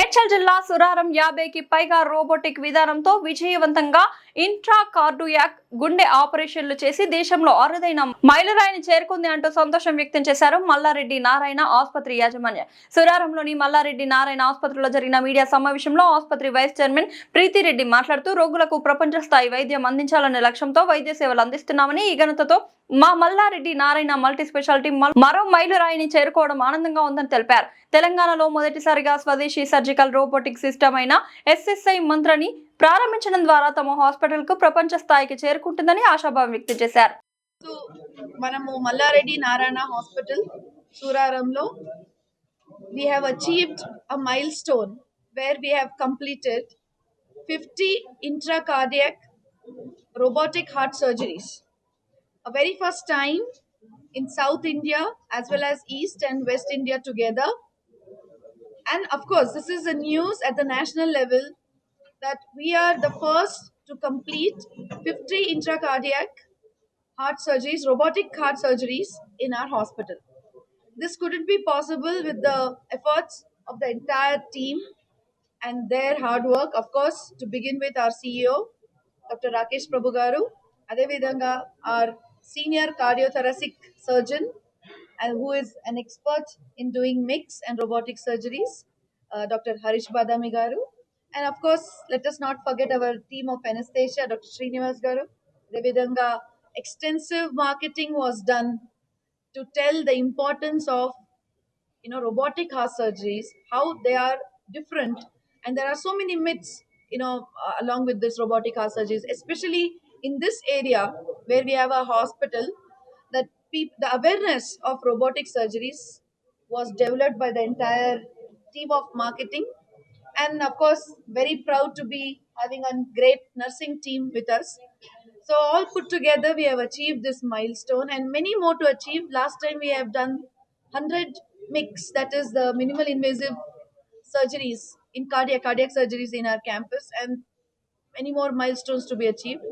మేడ్చల్ జిల్లా సురారం యాభైకి పైగా రోబోటిక్ విధానంతో విజయవంతంగా ఇంట్రా కార్డియాక్ గుండె ఆపరేషన్లు చేసి దేశంలో అరుదైన మైలురాయిని చేరుకుంది అంటూ సంతోషం వ్యక్తం చేశారు మల్లారెడ్డి నారాయణ ఆసుపత్రి యాజమాన్య. సురారంలోని మల్లారెడ్డి నారాయణ ఆసుపత్రిలో జరిగిన మీడియా సమావేశంలో ఆసుపత్రి వైస్ చైర్మన్ ప్రీతిరెడ్డి మాట్లాడుతూ రోగులకు ప్రపంచ స్థాయి వైద్యం అందించాలనే లక్ష్యంతో వైద్య సేవలు అందిస్తున్నామని ఈ ఘనతతో మా మల్లారెడ్డి నారాయణ మల్టీ స్పెషాలిటీ మరో మైలురాయిని చేరుకోవడం ఆనందంగా ఉందని తెలిపారు. తెలంగాణలో మొదటిసారిగా స్వదేశీ సర్జికల్ రోబోటిక్ సిస్టమ్ అయిన ఎస్ఎస్ఐ మంత్రని ప్రారంభించడం ద్వారా తమ హాస్పిటల్కు ప్రపంచ స్థాయికి చేరుకుంటుందని ఆశాభావం వ్యక్తం చేశారు. మనము Malla Reddy Narayana hospital సూరారంలో we have achieved a milestone where we have completed fifty intra cardiac robotic heart surgeries a very first time in South India as well as east and west India together and of course this is a news at the national level that we are the first to complete 50 intracardiac heart surgeries, robotic heart surgeries in our hospital. This couldn't be possible with the efforts of the entire team and their hard work. Of course, to begin with, our CEO, Dr. Rakesh Prabhu Garu, Adevidanga, our senior cardiothoracic surgeon, and who is an expert in doing mix and robotic surgeries, uh, Dr. Harish Badami Garu. And of course let us not forget our team of anaesthesia doctor Srinivas garu అదేవిధంగా extensive marketing was done to tell the importance of you know robotic heart surgeries how they are different and there are so many myths you know along with this robotic heart surgeries especially in this area where we have a hospital that pe- the awareness of robotic surgeries was developed by the entire team of marketing and of course very proud to be having a great nursing team with us so all put together we have achieved this milestone and many more to achieve last time we have done 100 mix that is the minimal invasive surgeries in cardiac cardiac surgeries in our campus and many more milestones to be achieved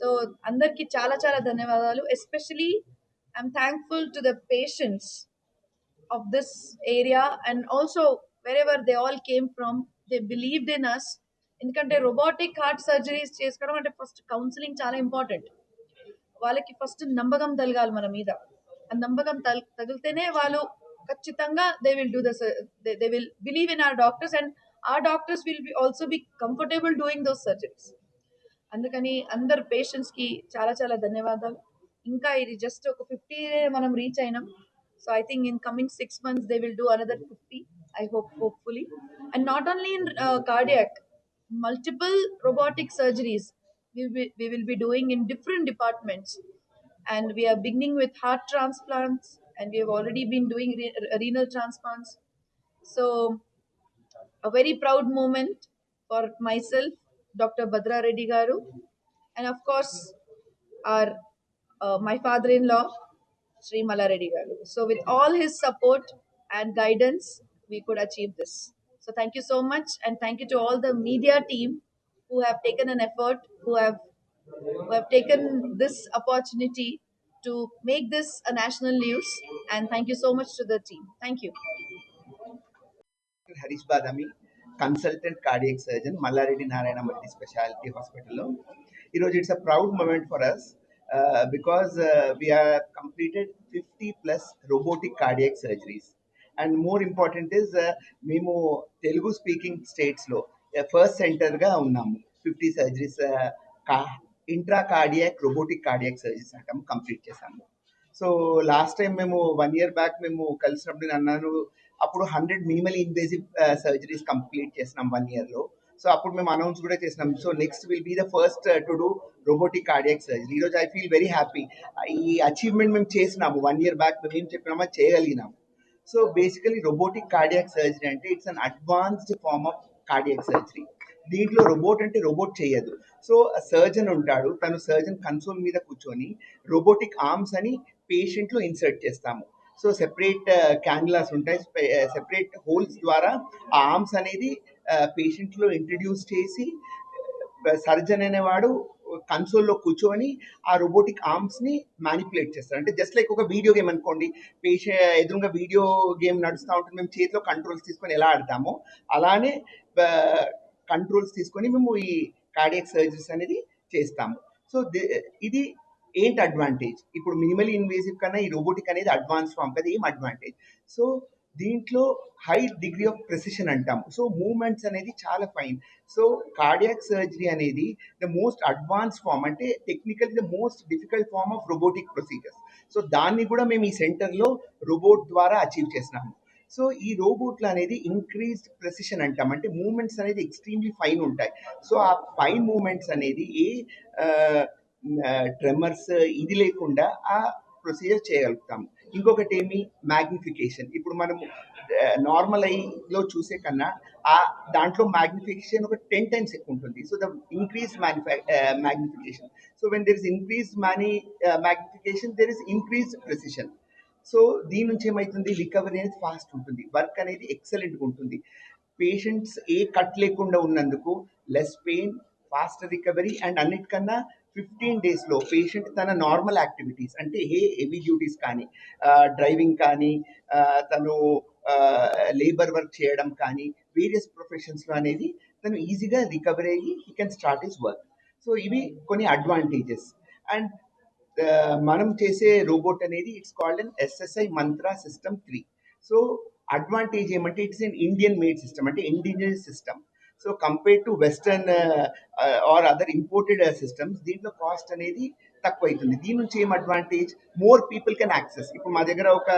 so అందరికి చాలా చాలా ధన్యవాదాలు especially I am thankful to the patients of this area and also wherever they all came from They believed in us ఎందుకంటే robotic heart surgeries చేసుకోవడం అంటే first counselling చాలా important వాళ్ళకి first నమ్మకం తలగాలి మన మీద. ఆ నమ్మకం తగిలితేనే వాళ్ళు ఖచ్చితంగా they will do the they will believe in our doctors and ఆ doctors will be also be comfortable doing those surgeries అందుకని అందరు పేషెంట్స్కి చాలా చాలా ధన్యవాదాలు. ఇంకా ఇది జస్ట్ ఒక ఫిఫ్టీ మనం రీచ్ అయినాం. So I think in coming six months they will do another fifty I hope, hopefully. And not only in uh, cardiac, multiple robotic surgeries we will, we will be doing in different departments. And we are beginning with heart transplants, and we have already been doing re- renal transplants. So, a very proud moment for myself, Dr. Badra Reddy Garu, and of course, our uh, my father-in-law, Sri Mala Reddy Garu. So, with all his support and guidance, we could achieve this. So thank you so much, and thank you to all the media team who have taken an effort, who have who have taken this opportunity to make this a national news. And thank you so much to the team. Thank you. Harish Badami, consultant cardiac surgeon, Mallaredi Narayana Multi Specialty Hospital. You know, it's a proud moment for us uh, because uh, we have completed 50 plus robotic cardiac surgeries. And more important is మేము Telugu speaking స్టేట్స్లో first సెంటర్గా ఉన్నాము. Fifty surgeries intra cardiac robotic cardiac surgeries అంటాము complete చేశాము. So last time మేము one year back మేము కలిసినప్పుడు నేను అన్నాను అప్పుడు hundred minimal invasive surgeries complete చేసినాం వన్ ఇయర్లో సో అప్పుడు మేము అనౌన్స్ కూడా చేసినాం. So next will be the first to do robotic cardiac surgery ఈరోజు ఐ ఫీల్ వెరీ హ్యాపీ ఈ అచీవ్మెంట్ మేము చేసినాము. వన్ ఇయర్ బ్యాక్ మేము ఏం చెప్పినామో చేయగలిగినాము. So basically robotic cardiac surgery అంటే it's an advanced form of cardiac surgery దీంట్లో robot అంటే రోబోట్ చేయదు. సో సర్జన్ ఉంటాడు తను సర్జన్ కన్సోల్ మీద కూర్చొని రోబోటిక్ ఆర్మ్స్ అని పేషెంట్లో ఇన్సర్ట్ చేస్తాము. సో సెపరేట్ క్యాన్యులాస్ ఉంటాయి సెపరేట్ హోల్స్ uh, ద్వారా ఆ ఆర్మ్స్ అనేది uh, పేషెంట్లో ఇంట్రడ్యూస్ చేసి uh, సర్జన్ అనేవాడు కన్సోల్లో కూర్చొని ఆ రోబోటిక్ ఆర్మ్స్ని మ్యానిపులేట్ చేస్తారు. అంటే జస్ట్ లైక్ ఒక వీడియో గేమ్ అనుకోండి పేషెంట్ ఎదురుగా వీడియో గేమ్ నడుస్తూ ఉంటుంది మేము చేతిలో కంట్రోల్స్ తీసుకొని ఎలా ఆడతామో అలానే కంట్రోల్స్ తీసుకొని మేము ఈ కార్డియక్ సర్జరీస్ అనేది చేస్తాము. సో ఇది ఏంటి అడ్వాంటేజ్ ఇప్పుడు మినిమల్ ఇన్వేసివ్ కన్నా ఈ రోబోటిక్ అనేది అడ్వాన్స్ ఫామ్ కదా ఏం అడ్వాంటేజ్ సో దీంట్లో హై డిగ్రీ ఆఫ్ ప్రెసిషన్ అంటాం సో మూమెంట్స్ అనేది చాలా ఫైన్. సో కార్డియాక్ సర్జరీ అనేది ద మోస్ట్ అడ్వాన్స్ ఫామ్ అంటే technical the most difficult form of robotic procedures. So దాన్ని కూడా మేము ఈ సెంటర్లో రోబోట్ ద్వారా అచీవ్ చేసినాము. సో ఈ రోబోట్లు అనేది ఇంక్రీజ్డ్ ప్రెసిషన్ అంటాం అంటే మూమెంట్స్ అనేది ఎక్స్ట్రీమ్లీ ఫైన్ ఉంటాయి. సో ఆ ఫైన్ మూమెంట్స్ అనేది ఏ ట్రెమర్స్ ఇది లేకుండా ఆ ప్రొసీజర్ చేయగలుగుతాము. ఇంకొకటి ఏమి మ్యాగ్నిఫికేషన్? ఇప్పుడు మనము నార్మల్ ఐలో చూసే కన్నా ఆ దాంట్లో మ్యాగ్నిఫికేషన్ ఒక టెన్ టైమ్స్ ఎక్కువ ఉంటుంది. So the increase magnify magnification. So when there is increase many magnification there is increase precision so దీని నుంచి ఏమవుతుంది రికవరీ అనేది ఫాస్ట్ ఉంటుంది. వర్క్ అనేది ఎక్సలెంట్గా ఉంటుంది. పేషెంట్స్ ఏ కట్ లేకుండా ఉన్నందుకు less pain fast recovery and అన్నిటికన్నా ఫిఫ్టీన్ డేస్లో పేషెంట్ తన నార్మల్ యాక్టివిటీస్ అంటే ఏ హెవీ డ్యూటీస్ కానీ డ్రైవింగ్ కానీ తను లేబర్ వర్క్ చేయడం కానీ వేరియస్ ప్రొఫెషన్స్లో అనేది తను ఈజీగా రికవరీ అయ్యి he can start his work so ఇవి కొన్ని అడ్వాంటేజెస్ అండ్ మనం చేసే రోబోట్ అనేది it's called an SSI Mantra system three so advantage ఏమంటే it's an Indian made system అంటే indigenous system so compare to western or other imported systems దీంట్లో cost అనేది తక్కువ అవుతుంది దీని నుంచి ఏం advantage more people can access ఇప్పుడు మా దగ్గర ఒక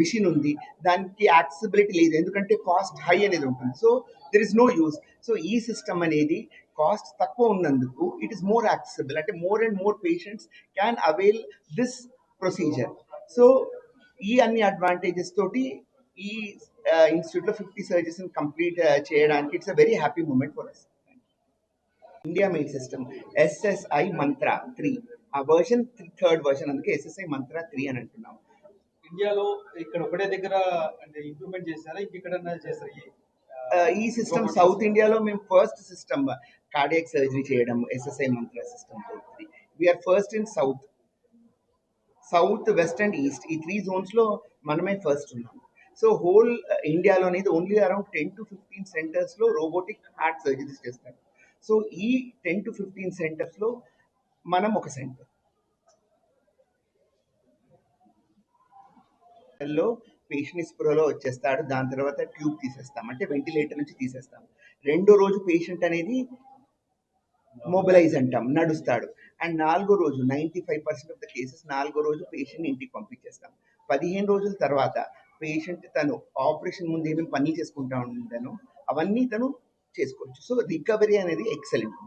మిషన్ ఉంది. దానికి యాక్సెసిబిలిటీ లేదు. ఎందుకంటే కాస్ట్ హై అనేది ఉంటుంది. So there is no use so ఈ సిస్టమ్ అనేది కాస్ట్ తక్కువ ఉన్నందుకు ఇట్ ఈస్ మోర్ యాక్సెసిబుల్ అంటే more and more patients can avail this procedure so ఈ అన్ని అడ్వాంటేజెస్ తోటి ఈ ఇన్స్టిట్యూట్లో ఫిఫ్టీ సర్జరీస్ కంప్లీట్ చేయడానికి it's a very happy moment for us India made system SSI Mantra three uh version third version అందుకే SSI Mantra three అని అంటున్నాం. ఇండియాలో ఇక్కడ ఒకటే దగ్గర అంటే ఇంప్రూవ్మెంట్ చేస్తారా ఇంకెక్కడన్నా చేస్తారా ఈ, Uh, సిస్టమ్ సౌత్? ఇండియాలో మేము ఫస్ట్ సిస్టమ్ కార్డియాక్ సర్జరీ చేయడం SSI Mantra system we are first in south south west and east ఈ త్రీ జోన్స్లో మనమే ఫస్ట్ ఉన్నాం. సో హోల్ ఇండియాలో అనేది only around ten to fifteen సెంటర్స్లో రోబోటిక్ హార్ట్ సర్జరీస్ చేస్తారు. సో ఈ టెన్ టు ఫిఫ్టీన్ సెంటర్స్లో మనం ఒక సెంటర్లో పేషెంట్ స్ప్రోలో వచ్చేస్తాడు దాని తర్వాత ట్యూబ్ తీసేస్తాం. అంటే వెంటిలేటర్ నుంచి తీసేస్తాం. రెండో రోజు పేషెంట్ అనేది మొబిలైజ్ అంటాం నడుస్తాడు. అండ్ నాలుగో రోజు ninety five percent of the cases నాలుగో రోజు పేషెంట్ ఇంటికి పంపించేస్తాం. పదిహేను రోజుల తర్వాత పేషెంట్ తను ఆపరేషన్ ముందు ఏమేమి పని చేసుకుంటా ఉంటానో అవన్నీ తను చేసుకోవచ్చు. సో రికవరీ అనేది ఎక్సలెంట్